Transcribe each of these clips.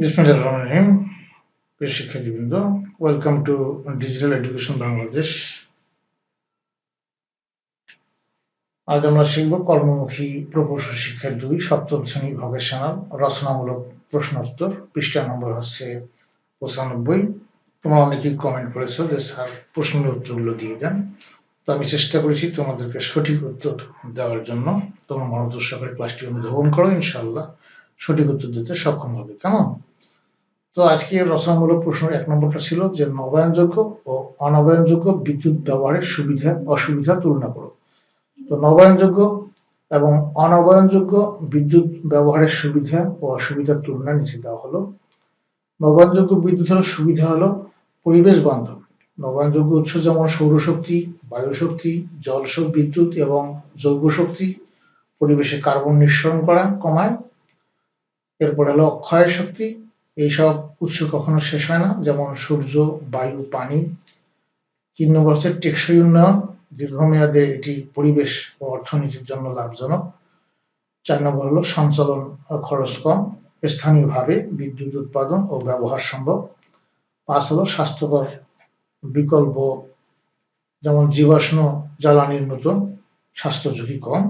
বিসমিল্লাহির রহমানির রহিম। প্রিয় শিক্ষার্থীবৃন্দ welcome to digital education Bangladesh আজ আমরা শিখব কর্মমুখী প্রকৌশল শিক্ষা দুই, সপ্তম শ্রেণি ভকেশনাল রচনামূলক প্রশ্নোত্তর। পৃষ্ঠা নম্বর হচ্ছে পঁচানব্বই। তোমরা অনেকেই কমেন্ট করেছ যে স্যার প্রশ্নের উত্তরগুলো দিয়ে দেন। তো আমি চেষ্টা করেছি তোমাদেরকে সঠিক উত্তর দেওয়ার জন্য। তোমরা মনোযোগ সহকারে ক্লাসটি অনুধাবন করো ইনশাল্লাহ সঠিক উত্তর দিতে সক্ষম হবে। কেমন? তো আজকে রচনামূলক প্রশ্নের এক নম্বরটা ছিল যে নবায়নযোগ্য ও অনবায়নযোগ্য বিদ্যুৎ ব্যবহারের সুবিধা, অসুবিধা তুলনা করো। তো নবায়নযোগ্য এবং অনবায়নযোগ্য বিদ্যুৎ ব্যবহারের সুবিধা ও অসুবিধার তুলনা নিচে দেওয়া হলো। নবায়নযোগ্য বিদ্যুতের সুবিধা হলো পরিবেশ বান্ধব। নবায়নযোগ্য উৎস যেমন সৌরশক্তি, বায়ুশক্তি জল বিদ্যুৎ এবং জৈব শক্তি পরিবেশে কার্বন নিঃসরণ করা কমায়। এরপর হলো অক্ষয় শক্তি এইসব উৎস কখনো শেষ হয় না, যেমন সূর্য, বায়ু, পানি। তিন নম্বর হচ্ছে টেকসই উন্নয়ন, দীর্ঘমেয়াদে এটি পরিবেশ ও অর্থনীতির জন্য লাভজনক। চার নম্বর হলো সঞ্চালন খরচ কম, স্থানীয়ভাবে বিদ্যুৎ উৎপাদন ও ব্যবহার সম্ভব। পাঁচ হলো স্বাস্থ্যকর বিকল্প, যেমন জীবাশ্ম জ্বালানির মতন স্বাস্থ্য ঝুঁকি কম।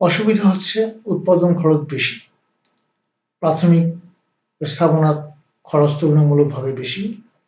অসুবিধা হচ্ছে উৎপাদন খরচ বেশি। প্রাথমিক স্থাপনার খরচ তুলনামূলকভাবে বেশি।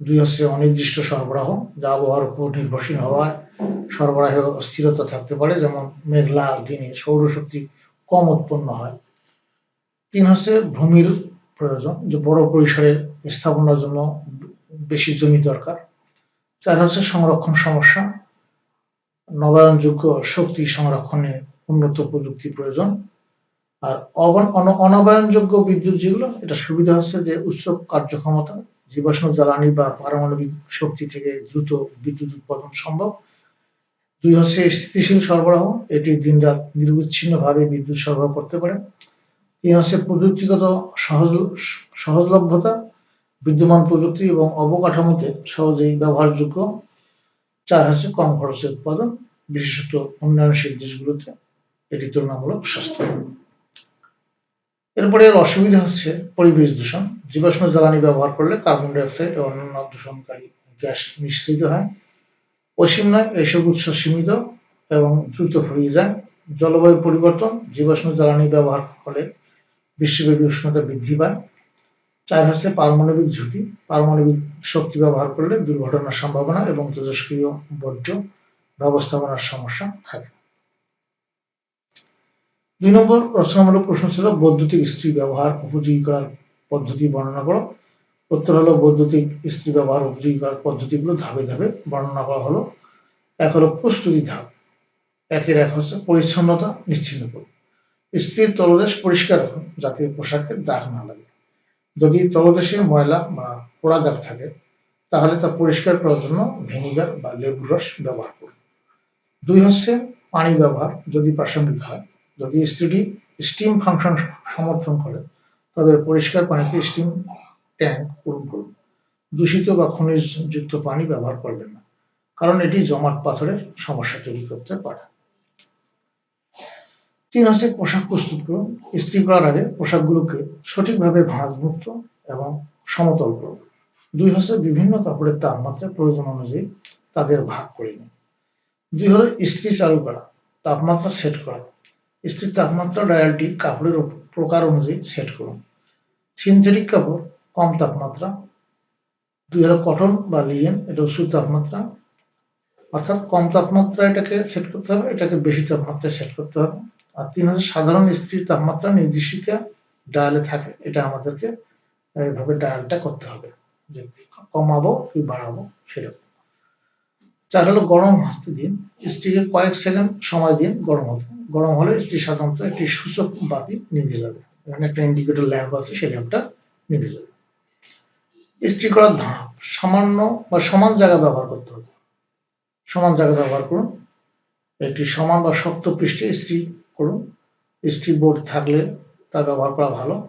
দুই হচ্ছে অনির্দিষ্ট সরবরাহ, যা আবহাওয়ার উপর নির্ভরশীল হওয়ায় সরবরাহে অস্থিরতা থাকতে পারে, যেমন মেঘলা দিনে সৌরশক্তি কম উৎপন্ন হয়। তিন হচ্ছে ভূমির প্রয়োজন, যে বড় পরিসরে স্থাপনার জন্য বেশি জমি দরকার। চার হচ্ছে সংরক্ষণ সমস্যা, নবায়নযোগ্য শক্তি সংরক্ষণে উন্নত প্রযুক্তি প্রয়োজন। আর অনবায়নযোগ্য বিদ্যুৎ যেগুলো, এটা সুবিধা হচ্ছে যে উচ্চ কার্যক্ষমতা, জীবাশ্ম জ্বালানি বা পারমাণবিক শক্তি থেকে দ্রুত বিদ্যুৎ উৎপাদন সম্ভব। দুই হচ্ছে স্থিতিশীল সরবরাহ, এটি দিনরাত নিরবিচ্ছিন্নভাবে বিদ্যুৎ সরবরাহ করতে পারে। তিন হচ্ছে প্রযুক্তিগত সহজ, সহজলভ্যতা, বিদ্যমান প্রযুক্তি এবং অবকাঠামোতে সহজেই ব্যবহারযোগ্য। চার হচ্ছে কম খরচে উৎপাদন, বিশেষত উন্নয়নশীল দেশগুলোতে, এটি তুলনামূলক সস্তা। এরপরে এর অসুবিধা হচ্ছে পরিবেশ দূষণ। জীবাশ্ম জ্বালানি ব্যবহার করলে কার্বন ডাইঅক্সাইড ও অন্যান্য দূষণকারী গ্যাস নিঃসৃত হয়। অসীম নয়, এসব উৎস সীমিত এবং দ্রুত ফুরিয়ে যায়। জলবায়ু পরিবর্তন, জীবাশ্ম জ্বালানি ব্যবহার ফলে বিশ্বব্যাপী উষ্ণতা বৃদ্ধি পায়। চার হচ্ছে পারমাণবিক ঝুঁকি। পারমাণবিক শক্তি ব্যবহার করলে দুর্ঘটনার সম্ভাবনা এবং তেজস্ক্রিয় বর্জ্য ব্যবস্থাপনার সমস্যা থাকে। দুই নম্বর রচনামূলক প্রশ্ন ছিল, বৈদ্যুতিক ইস্ত্রি ব্যবহার উপযোগী করার পদ্ধতি বর্ণনা করো। উত্তর হলো, বৈদ্যুতিক ইস্ত্রি ব্যবহার উপযোগী করার পদ্ধতিগুলো ধাপে ধাপে বর্ণনা করা হলো। এক হলো প্রস্তুতি ধাপ। একের এক হচ্ছে পরিচ্ছন্নতা নিশ্চিন্ন করুন স্ত্রীর তলদেশ পরিষ্কার রাখুন যাতে পোশাকের দাগ না লাগে। যদি তলদেশে ময়লা বা পোড়া দাগ থাকে, তাহলে তা পরিষ্কার করার জন্য ভিনিগার বা লেবুর রস ব্যবহার করুন দুই হচ্ছে পানি ব্যবহার, যদি প্রাসঙ্গিক হয়। যদি ইস্ত্রিটি স্টিম ফাংশন সমর্থন করে, তবে পরিষ্কার পানিতে স্টিম ট্যাঙ্ক পূরণ করুন। দূষিত বা খনিজযুক্ত পানি ব্যবহার করবেন না, কারণ এটি জমাট পাথরের সমস্যা তৈরি করতে পারে। তিন হচ্ছে পোশাক প্রস্তুত করুন। ইস্ত্রি করার আগে পোশাকগুলোকে সঠিকভাবে ভাঁজমুক্ত এবং সমতল করুন। দুই হচ্ছে বিভিন্ন কাপড়ের তাপমাত্রা প্রয়োজন অনুযায়ী তাদের ভাগ করে নিন। দুই হলো ইস্ত্রি চালু করা, তাপমাত্রা সেট করা। ইস্ত্রির তাপমাত্রা ডায়ালটি কাপড়ের প্রকার অনুযায়ী সেট করুন সিনথেটিক কাপড় কম তাপমাত্রা দুই হলো কটন বা লিয়েন এটা উচ্চ তাপমাত্রা অর্থাৎ কম তাপমাত্রা এটাকে সেট করতে হবে এটাকে বেশি তাপমাত্রায় সেট করতে হবে আর তিন হচ্ছে সাধারণ স্ত্রীর তাপমাত্রা নির্দিষ্টিকা ডায়ালে থাকে এটা আমাদেরকে এইভাবে ডায়ালটা করতে হবে যে কমাবো কি বাড়াবো সেরকম চার হলো গরম হতে দিন। স্ত্রীকে কয়েক সেকেন্ড সময় দিন গরম হতে। গরম হলে স্ত্রী সাধারণত একটি সূচক বাতি নিভে যাবে। এখানে একটা ইন্ডিকেটর ল্যাম্প আছে, সেই ল্যাম্পটা নিভে যাবে। স্ত্রী করার ধাপ, সামান্য বা সমান জায়গা ব্যবহার করতে হবে। সমান জায়গা ব্যবহার করুন। একটি সমান বা শক্ত পৃষ্ঠে স্ত্রী করুন। স্ত্রী বোর্ড থাকলে তা ব্যবহার করা ভালো।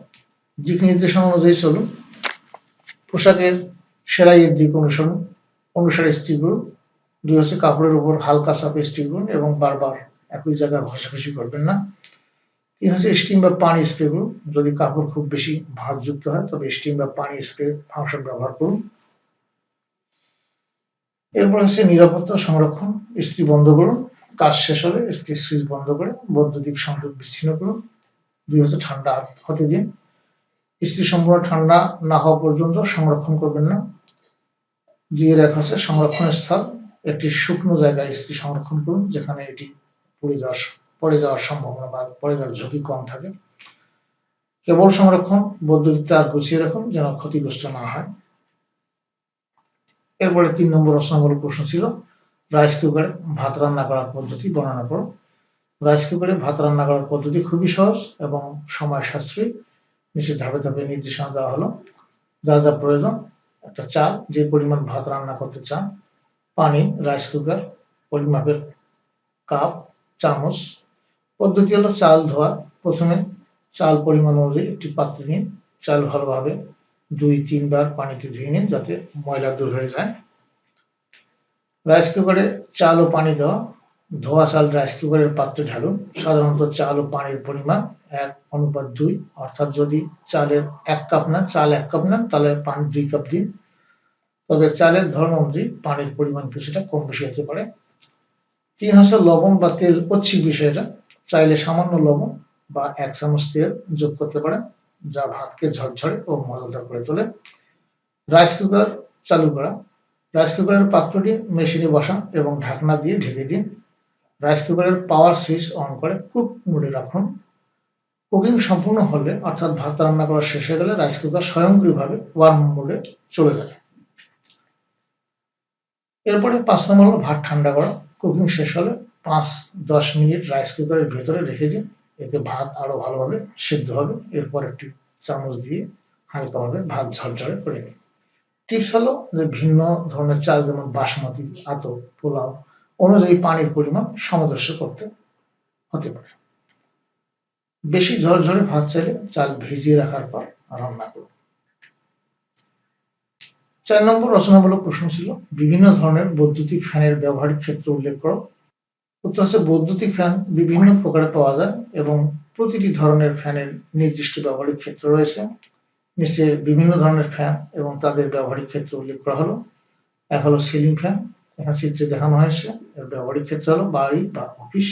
দিক নির্দেশনা অনুযায়ী চলুন। পোশাকের সেলাইয়ের দিক অনুসরণ। অনুসারে স্ত্রী করুন। দুই হচ্ছে কাপড়ের উপর হালকা চাপে স্ত্রী করুন এবং বারবার একই জায়গায় ঘষাঘষি করবেন না। তিন হচ্ছে? স্টিম বা পানি স্প্রে করুন। যদি কাপড় খুব বেশি ভারযুক্ত হয়, তবে স্টিম বা পানি স্প্রে ফাংশন ব্যবহার করুন। এরপর হচ্ছে নিরাপত্তা সংরক্ষণ। ইস্ত্রি বন্ধ করুন। কাজ শেষ হলে ইস্ত্রি সুইচ বন্ধ করে বৈদ্যুতিক সংযোগ বিচ্ছিন্ন করুন। দুই হচ্ছে ঠান্ডা হতে দিন। ইস্ত্রি সম্পূর্ণ ঠান্ডা না হওয়া পর্যন্ত সংরক্ষণ করবেন না। দুই এক হচ্ছে সংরক্ষণ স্থল একটি শুকনো জায়গায় ইস্ত্রি সংরক্ষণ করুন, যেখানে এটি পড়ে যাওয়ার পড়ে যাওয়ার সম্ভাবনা বা পড়ে যাওয়ার ঝুঁকি কম থাকে। কেবল সংরক্ষণ, বৈদ্যুতিক তার গুছিয়ে রাখুন যেন ক্ষতিগ্রস্ত না হয়। এরপরে তিন নম্বর রচনামূলক প্রশ্ন ছিল, রাইস কুকারে ভাত রান্না করার পদ্ধতি বর্ণনা করো। রাইস কুকারে ভাত রান্না করার পদ্ধতি খুবই সহজ এবং সময় সাশ্রয়ী নিচে ধাপে ধাপে নির্দেশনা দেওয়া হলো। যা যা প্রয়োজন, একটা চাল, যে পরিমাণ ভাত রান্না করতে চান পানি রাইস কুকার পরিমাপের কাপ চামচ। পদ্ধতি হলো চাল ধোয়া। প্রথমে চাল পরিমাণ অনুযায়ী একটি পাত্রে নিন। চাল ভালোভাবে দুই, তিনবার পানিতে ধুয়ে নিন যাতে ময়লা দূর হয়ে যায়। রাইস কুকারে চাল ও পানি দেওয়া। ধোয়া চাল রাইস কুকারের পাত্রে ঢালুন। সাধারণত চাল ও পানির পরিমাণ এক অনুপাত দুই। অর্থাৎ যদি চালের এক কাপ নেন, চাল এক কাপ নেন, তাহলে পানি দুই কাপ দিন। তবে চালের ধরন অনুযায়ী পানির পরিমাণ কিছুটা কম বেশি হতে পারে। তিন হচ্ছে লবণ বা তেল ঐচ্ছিক বিষয়টা চাইলে সামান্য লবণ বা এক চামচ তেল যোগ করতে পারেন, যা ভাতকে ঝরঝরে ও মজাদার করে তোলে। রাইস কুকার চালু করা। রাইস কুকারের পাত্রটি মেশিনে বসা এবং ঢাকনা দিয়ে ঢেকে দিন। রাইস কুকারের পাওয়ার সুইচ অন করে কুক মোডে রাখুন। কুকিং সম্পূর্ণ হলে অর্থাৎ ভাত রান্না করা শেষ হয়ে গেলে রাইস কুকার স্বয়ংক্রিয়ভাবে ওয়ার্ম মোডে চলে যায়। এরপরে পাঁচ নম্বর হলো ভাত ঠান্ডা করা। কুকিং শেষ হলে পাঁচ, দশ মিনিট রাইস কুকারের ভেতরে রেখে দিন। এতে ভাত আরও ভালোভাবে সিদ্ধ হবে। এরপর একটি চামচ দিয়ে হালকাভাবে ভাত ঝরঝরে করে নিন। টিপস হলো যে ভিন্ন ধরনের চাল, যেমন বাসমতি আতো পোলাও অনুযায়ী পানির পরিমাণ সামঞ্জস্য করতে হতে পারে। বেশি ঝরঝরে ভাত চাইলে চাল ভিজিয়ে রাখার পর রান্না করুন। চার নম্বর রচনামূলক প্রশ্ন ছিল, বিভিন্ন ধরনের বৈদ্যুতিক ফ্যানের ব্যবহারিক ক্ষেত্র উল্লেখ করো। উত্তর হচ্ছে বৈদ্যুতিক ফ্যান বিভিন্ন প্রকারে পাওয়া যায় এবং প্রতিটি ধরনের ফ্যানের নির্দিষ্ট ব্যবহারিক ক্ষেত্র রয়েছে। নিচে বিভিন্ন ধরনের ফ্যান এবং তাদের ব্যবহারিক ক্ষেত্র উল্লেখ করা হলো। এক হলো সিলিং ফ্যান, এখানে চিত্রে দেখানো হয়েছে। এর ব্যবহারিক ক্ষেত্র হলো বাড়ি বা অফিস।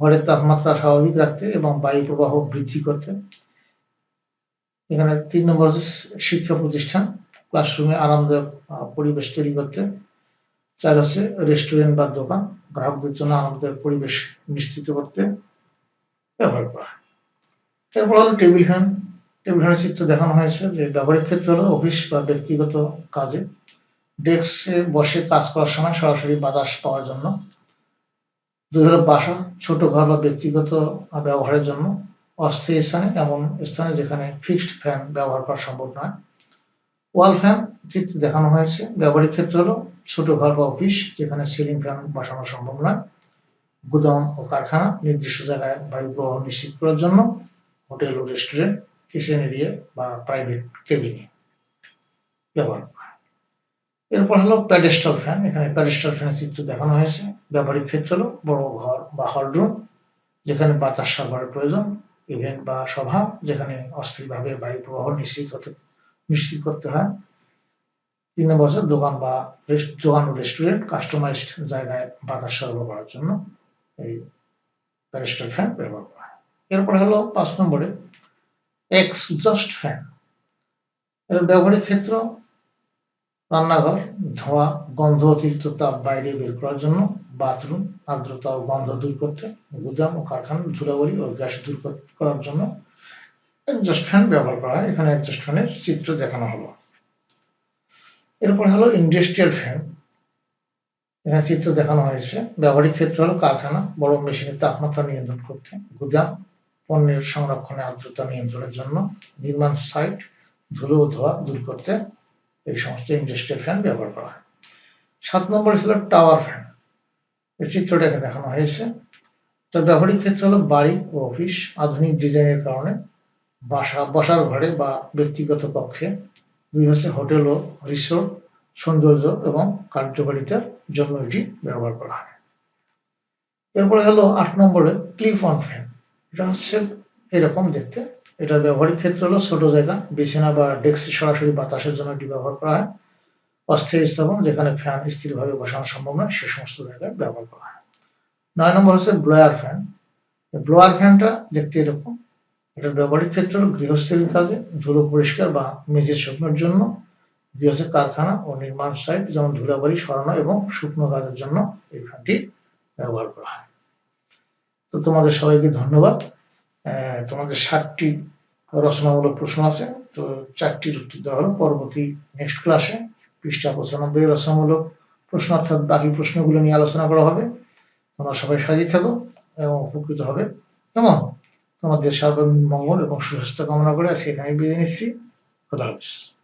ঘরের তাপমাত্রা স্বাভাবিক রাখতে এবং বায়ু প্রবাহ বৃদ্ধি করতে। এখানে তিন নম্বর হচ্ছে শিক্ষা প্রতিষ্ঠান। ক্লাসরুমে আরামদায়ক পরিবেশ তৈরি করতে চার হচ্ছে রেস্টুরেন্ট বা দোকান। গ্রাহকদের জন্য আরামদায়ক পরিবেশ নিশ্চিত করতে ব্যবহার করা। এরপর হলো টেবিল ফ্যান টেবিল ফ্যানের চিত্র দেখানো হয়েছে যে ব্যবহারিক ক্ষেত্রে হলো অফিস বা ব্যক্তিগত কাজে ডেস্কে বসে কাজ করার সময় সরাসরি বাতাস পাওয়ার জন্য। দুই হলো বাসা ছোট ঘর বা ব্যক্তিগত ব্যবহারের জন্য অস্থায়ী স্থানে এমন স্থানে যেখানে ফিক্সড ফ্যান ব্যবহার করা সম্ভব নয়। ওয়াল ফ্যান চিত্রে দেখানো হয়েছে। ব্যবহারিক ক্ষেত্র হলো ছোট ঘর বা অফিস যেখানে সিলিং ফ্যান বসানো সম্ভব নয়। গুদাম ও কারখানা নির্দিষ্ট জায়গায় বায়ু প্রবাহ নিশ্চিত করার জন্য হোটেল ও রেস্টুরেন্ট, কিচেন এরিয়া বা প্রাইভেট কেবিনে ব্যবহার এরপর হলো প্যাডেস্টাল ফ্যান। এখানে প্যাডেস্টাল ফ্যানের চিত্র দেখানো হয়েছে। ব্যবহারিক ক্ষেত্র হলো বড় ঘর বা হলরুম যেখানে বাতাস সরবরাহের প্রয়োজন ইভেন্ট বা সভা যেখানে অস্থিরভাবে বায়ু প্রবাহ নিশ্চিত হতে নিশ্চিত করতে হয়। তিন বছর দোকান বা দোকান রেস্টুরেন্ট কাস্টমাইজড জায়গায় বাতাস সরবরাহ করার জন্য এই প্যারেস্টাল ফ্যান ব্যবহার করা হয়। এরপরে হলো পাঁচ নম্বরে এক্সজস্ট ফ্যান এর ব্যবহারিক ক্ষেত্র রান্নাঘর, ধোঁয়া, গন্ধ অতিরিক্ত তাপ বাইরে বের করার জন্য বাথরুম আর্দ্রতা ও গন্ধ দূর করতে, গুদাম ও কারখানা ধুলাবাড়ি ও গ্যাস দূর করার জন্য একজস্ট ফ্যান ব্যবহার করা হয়। এখানে একজস্ট ফ্যানের চিত্র দেখানো হলো। এরপর হলো ইন্ডাস্ট্রিয়াল ফ্যান এখানে চিত্র দেখানো হয়েছে। ব্যবহারিক ক্ষেত্র হলো কারখানা, বড় মেশিনের তাপমাত্রা নিয়ন্ত্রণ করতে, গুদাম, পণ্যের সংরক্ষণে আর্দ্রতা নিয়ন্ত্রণের জন্য, নির্মাণ সাইট ধুলো, ধোয়া দূর করতে এই সমস্ত ইন্ডাস্ট্রিয়াল ফ্যান ব্যবহার করা হয়। সাত নম্বরে ছিল টাওয়ার ফ্যান এই চিত্রটাকে দেখানো হয়েছে। তার ব্যবহারিক ক্ষেত্র হলো বাড়ি ও অফিস। আধুনিক ডিজাইনের কারণে বাসা, বসার ঘরে বা ব্যক্তিগত কক্ষে। দুই হচ্ছে হোটেল ও রিসোর্ট, সৌন্দর্য এবং কার্যকারিতার জন্য এটি ব্যবহার করা হয়। এরপরে হলো আট নম্বরে ক্লিফ অন ফ্যান। এটা হচ্ছে এরকম দেখতে। এটার ব্যবহারিক ক্ষেত্র হলো ছোট জায়গা, বিছানা বা ডেস্ক সরাসরি বাতাসের জন্য এটি ব্যবহার করা হয়। অস্থায়ী স্থাপন যেখানে ফ্যান স্থিরভাবে বসানো সম্ভব নয়, সে সমস্ত জায়গায় ব্যবহার করা হয়। নয় নম্বর হচ্ছে ব্লোয়ার ফ্যান। ব্লোয়ার ফ্যানটা দেখতে এরকম। এটার ব্যবহারিক ক্ষেত্র হলো গৃহস্থলীর কাজে, ধুলো পরিষ্কার বা মেঝে শুকনোর জন্য গৃহস্থ কারখানা ও নির্মাণ সাইট, যেমন ধুলাবাড়ি সরানো এবং শুকনো কাজের জন্য এই ফ্যানটি ব্যবহার করা হয়। তো তোমাদের সবাইকে ধন্যবাদ। তোমাদের ষাটটি রচনামূলক প্রশ্ন আছে, তো চারটির উত্তর দেওয়া হলো। পরবর্তী নেক্সট ক্লাসে পৃষ্ঠা পঁচানব্বই রচনামূলক প্রশ্ন, অর্থাৎ বাকি প্রশ্নগুলো নিয়ে আলোচনা করা হবে। তোমরা সবাই সাজিয়ে থাকো এবং উপকৃত হবে। কেমন? তোমাদের মঙ্গল এবং সুস্বাস্থ্য কামনা করে আজকে এখানে বিদায় নিচ্ছি। খোদা হাফেজ।